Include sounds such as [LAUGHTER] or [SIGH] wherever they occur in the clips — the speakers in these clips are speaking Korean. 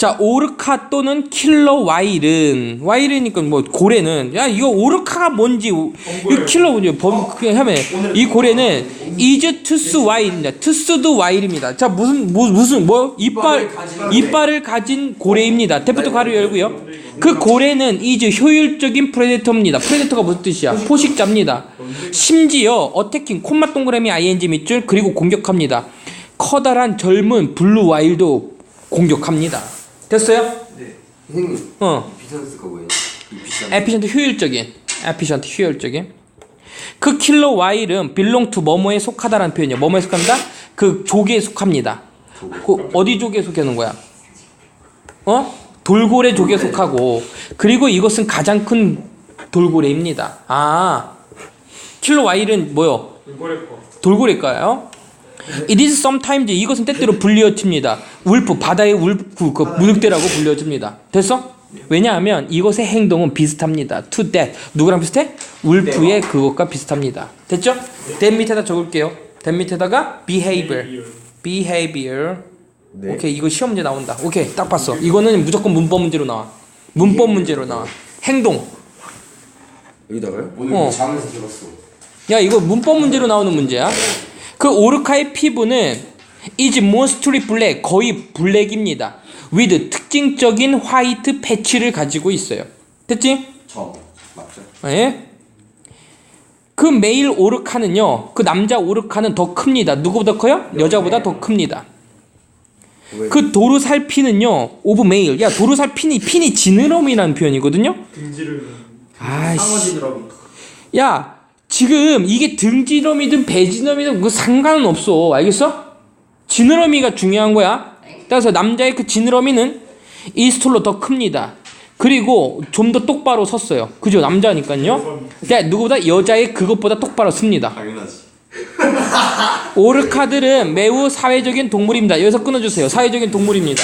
자, 오르카 또는 킬러 와일은 와일이니까 뭐 고래는 야 이거 오르카가 뭔지 이 킬러 뭔지 범 그냥 하면 이 고래는 is 투스 와일입니다. 투스도 와일입니다. 자 무슨 뭐, 무슨 뭐 이빨 이빨을 가진 고래입니다. 대표도 가로 열고요. 그 고래는 is 효율적인 프레데터입니다. 프레데터가 무슨 뜻이야? 포식자입니다. 심지어 어태킹 콤마 동그라미 ing 밑줄 그리고 공격합니다. 커다란 젊은 블루 와일도 공격합니다. 됐어요? 네. 선생님 어. 비선스가 뭐예요? 에피션트 효율적인. 에피션트 효율적인. 그 킬러 와일은 belong to 뭐뭐에 속하다라는 표현이에요. 뭐뭐에 속합니다? 그 족에 속합니다. 그 어디 족에 속하는 거야? 어? 돌고래 족에 속하고 그리고 이것은 가장 큰 돌고래입니다. 아. 킬러 와일은 뭐요? 돌고래일까요? It is sometimes 이것은 때때로 불리어집니다. 울프 바다의 울프 그 문늑대라고 불려집니다. 됐어? 왜냐하면 이것의 행동은 비슷합니다. To that 누구랑 비슷해? 울프의 그것과 비슷합니다. 됐죠? that 밑에다 적을게요. that 밑에다가 behavior, behavior. 네. 오케이 이거 시험 문제 나온다. 오케이 딱 봤어. 이거는 무조건 문법 문제로 나와. 문법 문제로 나와. 행동. 여기다가요? 오늘 어. 잠에서 들었어. 야 이거 문법 문제로 나오는 문제야. 그 오르카의 피부는 is mostly black 거의 블랙입니다. with 특징적인 화이트 패치를 가지고 있어요. 됐지? 저 맞죠? 예? 그 메일 오르카는요. 그 남자 오르카는 더 큽니다. 누구보다 커요? 여자보다 더 큽니다. 왜? 그 도르살핀은요. 오브 메일. 야 도르살핀이 핀이 지느러미라는 표현이거든요. 등지를 아이씨. 상어지느러미. 야, 지금 이게 등지러미든 배지러미든 그 상관은 없어. 알겠어? 지느러미가 중요한 거야. 따라서 남자의 그 지느러미는 이스톨로 더 큽니다. 그리고 좀 더 똑바로 섰어요. 그죠? 남자니까요. 근데 누구보다 여자의 그것보다 똑바로 섭니다. 당연하지. [LAUGHS] 오르카들은 매우 사회적인 동물입니다. 여기서 끊어주세요. 사회적인 동물입니다.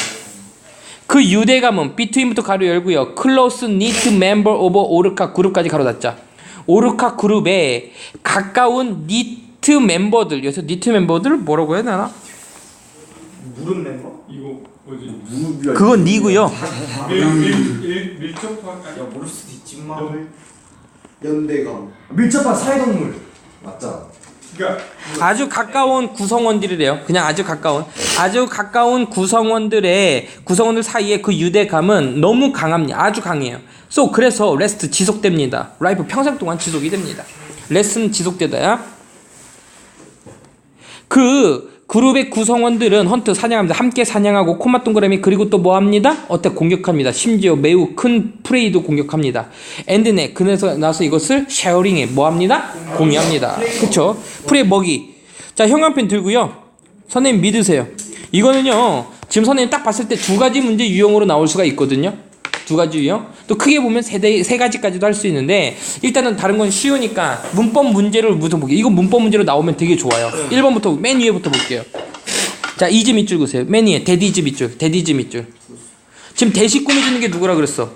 그 유대감은 비트윈부터 가로 열고요. 클로스 니트 멤버 오버 오르카 그룹까지 가로 닫자. 오르카 그룹에 가까운 니트 멤버들 여기서 니트 멤버들 뭐라고 해야 되나? 무릎 멤버? 이거 뭐지? 그건 니고요. 밀밀밀 밀접한 야 모를 수도 있지만. 연 연대감. 밀접한 사회동물. 맞잖아. 그러니까 아주 가까운 구성원들이래요. 그냥 아주 가까운 아주 가까운 구성원들의 구성원들 사이에 그 유대감은 너무 강합니다. 아주 강해요. So 그래서 레스트 지속됩니다. 라이프 평생 동안 지속이 됩니다. 레스는 지속되다야. 그 그룹의 구성원들은 헌트 사냥합니다. 함께 사냥하고 코마 동그라미 그리고 또 뭐합니다? 어때 공격합니다. 심지어 매우 큰 프레이도 공격합니다. 엔드네 그래서 나서 이것을 쉐어링에 뭐합니다? 공유합니다. 그쵸? 프레이 먹이. 자 형광펜 들고요. 선생님 믿으세요. 이거는요 지금 선생님 딱 봤을 때 두 가지 문제 유형으로 나올 수가 있거든요. 두 가지 유형. 또 크게 보면 세, 대, 세 가지까지도 할 수 있는데 일단은 다른 건 쉬우니까 문법 문제를 무슨 볼게요. 이건 문법 문제로 나오면 되게 좋아요. 1번부터 맨 위에부터 볼게요. 자, 이즈 밑줄 그세요. 맨 위에 데디즈 밑줄. 데디즈 밑줄. 지금 대시 꾸며주는 게 누구라 그랬어?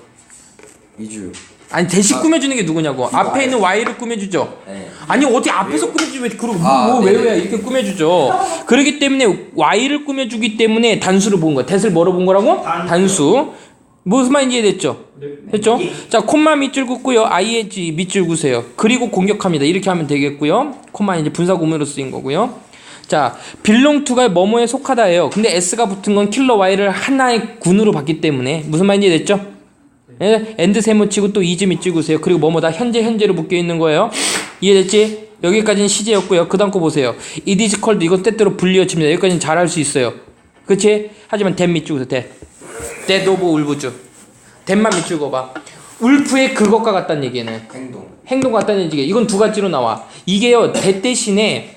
이주. 아니 대시 꾸며주는 게 누구냐고. 앞에 있는 Y를 꾸며주죠. 네. 아니 어떻게 앞에서 꾸며주지 왜 그러고 아, 뭐왜 네네. 왜 이렇게 꾸며주죠. 그렇기 때문에 Y를 꾸며주기 때문에 단수를 본 거야. 대를 뭐로 본 거라고? 단수. 단수. 무슨 말인지 이해됐죠? 네. 됐죠? 자, 콤마 밑줄 긋고요. ing 밑줄 구세요. 그리고 공격합니다. 이렇게 하면 되겠고요. 콤마 이제 분사 구문으로 쓰인 거고요. 자, to가 뭐뭐에 속하다예요. 근데 s가 붙은 건 킬러 y를 하나의 군으로 봤기 때문에 무슨 말인지 됐죠? 예, 엔드 세모 치고 또 이즈 밑줄 구세요. 그리고 뭐뭐다 현재 현재로 묶여 있는 거예요. 이해됐지? 여기까지는 시제였고요. 그 다음 거 보세요. called 이건 때때로 불리어집니다. 여기까지는 잘할 수 있어요. 그치? 하지만 댐 밑줄 구세요. 댐. 데드 오브 울브즈. 댐만 밑줄 그어봐. 울프의 그것과 같다는 얘기는 행동. 행동 같다는 얘기. 이건 두 가지로 나와. 이게요. 대 대신에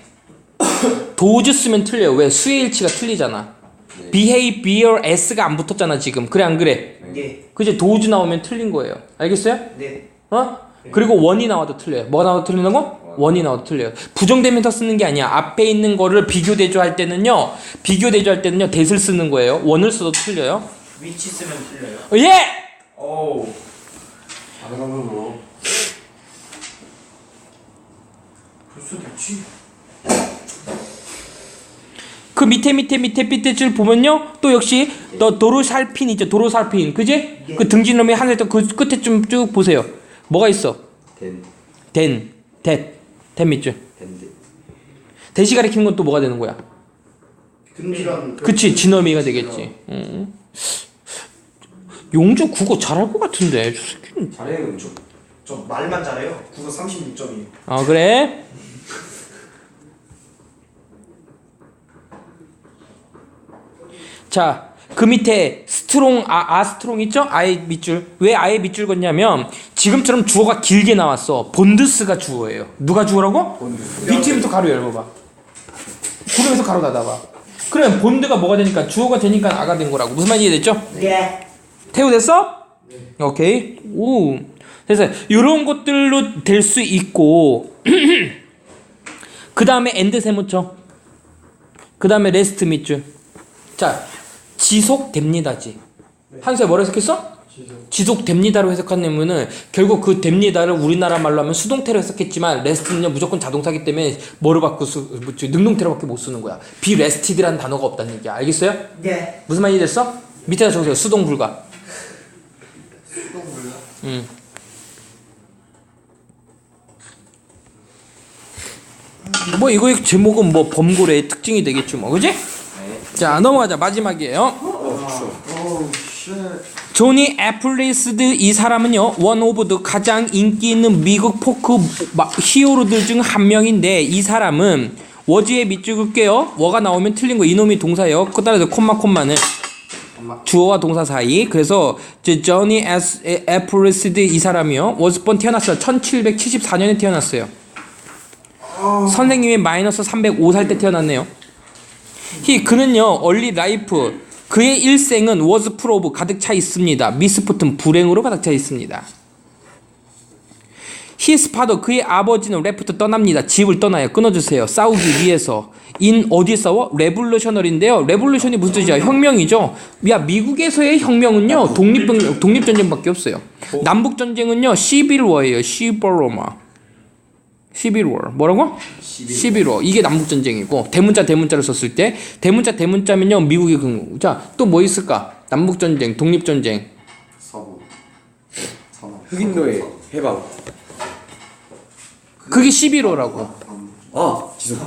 도즈 쓰면 틀려요. 왜? 수의 일치가 틀리잖아. 네. behavior s가 안 붙었잖아 지금. 그래 안 그래? 네. 그제 도즈 나오면 틀린 거예요. 알겠어요? 네. 어? 그리고 원이 나와도 틀려요. 뭐가 나와도 틀리는 거? 원이 나와도 틀려요. 부정되면서 쓰는 게 아니야. 앞에 있는 거를 비교 대조할 때는요. 비교 대조할 때는요. 대를 쓰는 거예요. 원을 써도 틀려요. 위치 쓰면 틀려요. 어, 예! 오. 당연으로. 그럴 수도 있지. 그 밑에 밑에 밑에 밑에 줄 보면요 또 역시 더 도로살핀 있죠 도로살핀 그지? 그 등지놈이 하늘 그 끝에 좀 쭉 보세요 뭐가 있어? 된. 덴, 뎃, 뎃 밑줄. 대시 가리키는 건 또 뭐가 되는 거야? 등지란 그치 진어미가 되겠지 음. 용주 국어 잘할 것 같은데 저 새끼는 잘해요 좀. 저 말만 잘해요. 국어 36점이에요. 아 그래? 자, 그 밑에 스트롱 아, 아 스트롱 있죠? 아예 밑줄. 왜 아예 밑줄 걷냐면 지금처럼 주어가 길게 나왔어. 본드스가 주어예요. 누가 주어라고? 본드스. BTM부터 가로 열어봐. 구름에서 가로 닫아봐. 그러면 본드가 뭐가 되니까 주어가 되니까 아가 된 거라고. 무슨 말인지 이해됐죠? 네. 태우 됐어? 오케이. 오. 그래서 이런 것들로 될 수 있고 [CLEARS THROAT] 그 다음에 엔드 세무쳐. 그 다음에 레스트 밑줄. 자, 지속됩니다지. 한수야 뭐라 해석했어? 지속 됩니다로 해석하냐면은 결국 그 됩니다를 우리나라 말로 하면 수동태로 해석했지만 레스트는요 무조건 자동사기 때문에 뭐로 바꾸 수 뭐, 저, 능동태로밖에 못 쓰는 거야. 비레스티드라는 단어가 없다는 얘기야. 알겠어요? 네. 무슨 말이 됐어? 밑에다 적으세요. 수동 불가. 음. 뭐 이거 제목은 뭐 범고래의 특징이 되겠지 뭐, 그지? 자 넘어가자 마지막이에요. 조니 애플리스드 이 사람은요 원 오브 더 가장 인기 있는 미국 포크 마- 히어로들 중 한 명인데 이 사람은 워즈의 밑줄 긋게요 워가 나오면 틀린 거 이놈이 동사예요. 그 따라서 콤마 콤마는 주어와 동사 사이. 그래서 저 조니 애플리스드 이 사람이요 워즈번 태어났어요. 1774년에 태어났어요. 선생님이 마이너스 305살 때 태어났네요. 히 그는요 얼리 라이프 그의 일생은 워즈 프로브 가득 차 있습니다. 미스포튼 불행으로 가득 차 있습니다. 히스 파더 그의 아버지는 레프트 떠납니다. 집을 떠나요. 끊어주세요. 싸우기 위해서. 인 어디 싸워? 레볼루셔널인데요. 레볼루션이 무슨 뜻이야? 혁명이죠. 야 미국에서의 혁명은요 독립 독립 전쟁밖에 없어요. 남북 전쟁은요 시빌워예요. 시버로마. 11월. 뭐라고? 11월. 이게 남북 전쟁이고 대문자 대문자를 썼을 때 대문자 대문자면요 미국의 근거. 자또 뭐 있을까? 남북 전쟁 독립 전쟁. 서부. 흑인도의 해방. 그게 11호라고. 아 지속.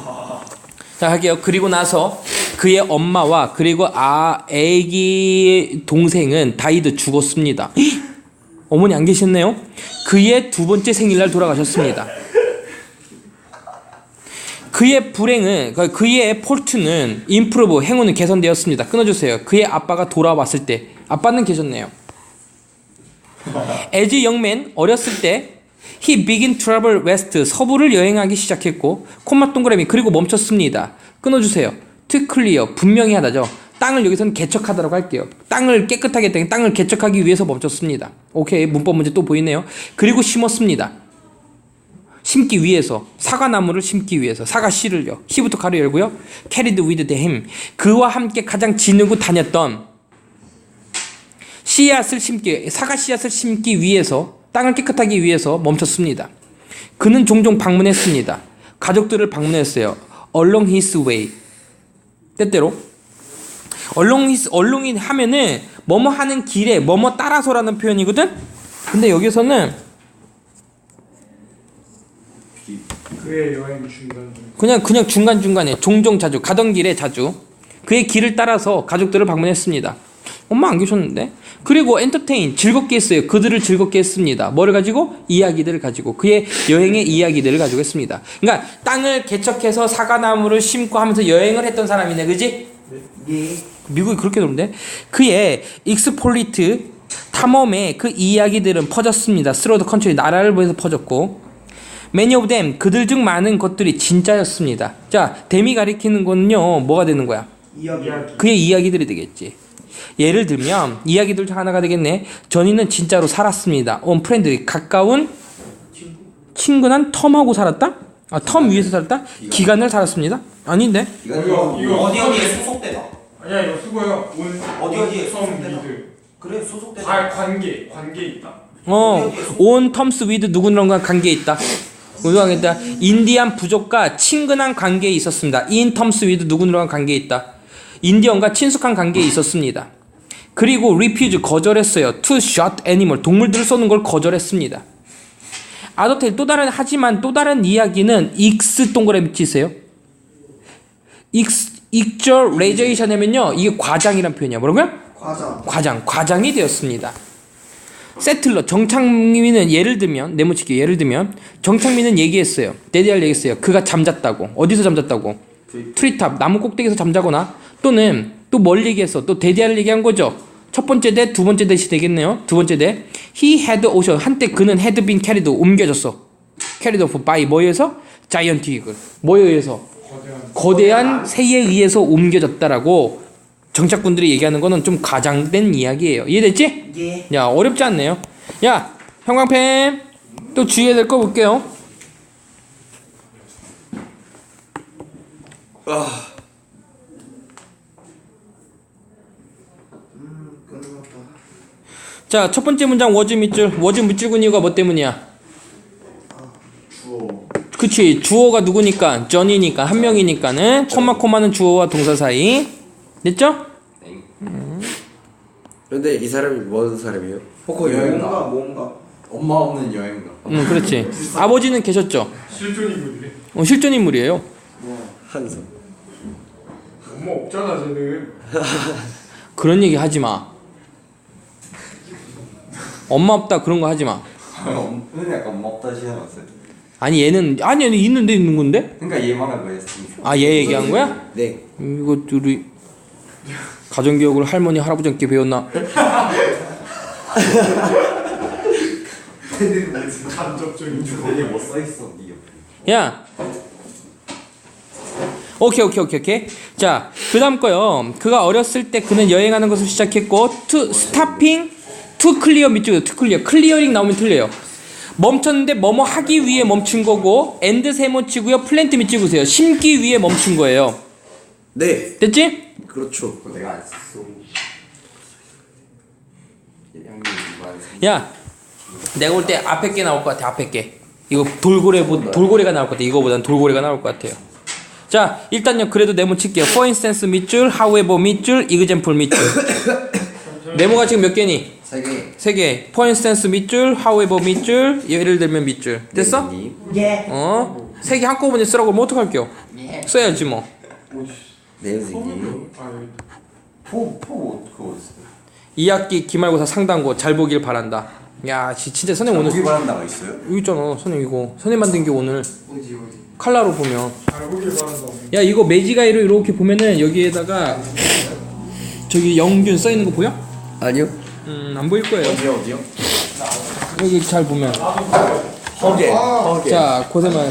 자 할게요. 그리고 나서 그의 엄마와 그리고 아 애기 동생은 다이드 죽었습니다. 헉! [GASPS] 어머니 안 계셨네요? 그의 두 번째 생일날 돌아가셨습니다 그의 불행은 그- 그의 폴트는 임프로브 행운은 개선되었습니다 끊어주세요 그의 아빠가 돌아왔을 때 아빠는 계셨네요 [LAUGHS] 에즈 영맨 어렸을 때 he begin travel west 서부를 여행하기 시작했고 콤마 동그라미 그리고 멈췄습니다. 끊어주세요. to clear 분명히 하다죠. 땅을 여기서는 개척하다라고 할게요. 땅을 깨끗하게 땅을 개척하기 위해서 멈췄습니다. 오케이 문법 문제 또 보이네요. 그리고 심었습니다. 심기 위해서 사과나무를 심기 위해서 사과 씨를요. 씨부터 가로 열고요. carried with him 그와 함께 가장 지니고 다녔던 씨앗을 심기 사과 씨앗을 심기 위해서 땅을 깨끗하기 위해서 멈췄습니다. 그는 종종 방문했습니다. 가족들을 방문했어요. Along his way. 때때로 Along his along이 하면은 뭐뭐 하는 길에 뭐뭐 따라서라는 표현이거든. 근데 여기서는 그의 여행 중간 중. 그냥 그냥 중간 중간에 종종 자주 가던 길에 자주 그의 길을 따라서 가족들을 방문했습니다. 엄마 안 계셨는데 그리고 엔터테인 즐겁게 했어요. 그들을 즐겁게 했습니다. 뭐를 가지고 이야기들을 가지고 그의 여행의 이야기들을 가지고 했습니다. 그러니까 땅을 개척해서 사과나무를 심고 하면서 여행을 했던 사람이네, 그지? 네. 미국이 그렇게 노는데 그의 익스폴리트 탐험의 그 이야기들은 퍼졌습니다. 스로드 컨트리 나라를 보해서 퍼졌고 매니 오브 댐 그들 중 많은 것들이 진짜였습니다. 자, 댐이 가리키는 거는요. 뭐가 되는 거야? 이야기. 그의 이야기들이 되겠지. 예를 들면 이야기들 중 하나가 되겠네. 전이는 진짜로 살았습니다. 온 프렌들이 가까운 친근한 텀하고 살았다? 아, 텀 위에서 살았다? 기간을 살았습니다. 아닌데? 이거 이거 어디 어디에 소속되다. 아니야 이거 수고요. 온 어디 어디에 소속되다. 그래 소속되다. 관 관계 관계 있다. 어, 온 텀스 위드 누구랑 관계 있다. 우승하겠다. 인디안 부족과 친근한 관계에 있었습니다. in terms with 누구누구랑 관계에 있다. 인디언과 친숙한 관계에 있었습니다. 그리고 refuse 거절했어요. to shot animal 동물들을 쏘는 걸 거절했습니다. 아더텔 또 다른 하지만 또 다른 이야기는 익스 동그라미 치세요. 익스 익저레이제이션 하면요 이게 과장이란 표현이야. 뭐라고요? 과자. 과장, 과장이 되었습니다. 세틀러 정창민은 예를 들면 네모치기 예를 들면 정창민은 얘기했어요. 데디알 얘기했어요. 그가 잠잤다고. 어디서 잠잤다고? 트리탑 나무 꼭대기에서 잠자거나 또는 또 뭘 얘기했어? 또 데디알을 얘기한 거죠. 첫 번째 대, 두 번째 대시 되겠네요. 두 번째 대. He had ocean. 한때 그는 had been carried 옮겨졌어. carried off by 뭐에 의해서? 자이언트 이글. 뭐에 의해서? 거대한 거대한 새에 의해서 옮겨졌다라고 정착군들이 얘기하는 거는 좀 과장된 이야기예요. 이해됐지? 예. 야 어렵지 않네요. 야 형광펜 또 주의해야 될 거 볼게요. 아. 자 첫 번째 문장 워즈 밑줄 워즈 밑줄군 이유가 뭐 때문이야? 주어. 그치 주어가 누구니까 전이니까 한 명이니까는 코마 코마는 주어와 동사 사이 됐죠? 그런데 이 사람이 뭔 사람이에요? 포커 여행가 뭔가. 엄마 없는 여행가. 응 그렇지. 아버지는 계셨죠? 실존 인물이래. 어, 실존 인물이에요. 한성 엄마 없잖아 쟤는. [LAUGHS] 그런 얘기 하지 마. 엄마 없다 그런 거 하지 마. 엄마는 약간 엄마 없다 시작했어요. 아니 얘는 아니 얘는 있는데 있는 건데? 그러니까 얘만한 거였으니까. 아얘 얘기한 거야? 네 이거 우리 가정 교육을 할머니 할아버지께 배웠나? 간접적인 줄. 거기에 뭐 써있어 니 옆에. 야. 오케이 오케이 오케이 오케이. 자 그다음 거요. 그가 어렸을 때 그는 여행하는 것을 시작했고 to stopping to clear 밑줄에 to clear 클리어링 나오면 틀려요. 멈췄는데 뭐뭐 하기 위해 멈춘 거고 and 세모 치고요. 플랜트 밑줄 그세요. 심기 위해 멈춘 거예요. 네 됐지? 그렇죠 그거 내가 안 썼어. 양념 많이 야, 내가 볼 때 앞에 게 나올 것 같아. 앞에 게. 이거 돌고래 보 돌고래가 나올 것 같아. 이거보단 돌고래가 나올 것 같아요. 자, 일단요. 그래도 네모 칠게요. For instance 밑줄, however 밑줄, example 밑줄. [COUGHS] 네모가 지금 몇 개니? 세 개. 세 개. For instance 밑줄, however 밑줄, 예를 들면 밑줄. 됐어? 님 예. 어? 세 개 한꺼번에 쓰라고 그러면 어떡할게요? 써야지 뭐. 네 아. 포포 그거 있어. 2학기 기말고사 상당고 잘 보길 바란다. 야, 지- 진짜 선생님 오늘 고기 바란다가 있어요? 여기 있잖아. 선생님 이거. 선생님 만든 게 오늘 어디 어디? 칼라로 보면 잘 보길 바란다. 야 이거 매지가이로 이렇게 보면은 여기에다가 저기 영균 써 있는 거 보여? 아니요 음 안 보일 거예요. 어디 어디요? 여기 잘 보면 허게 허게 자 고생만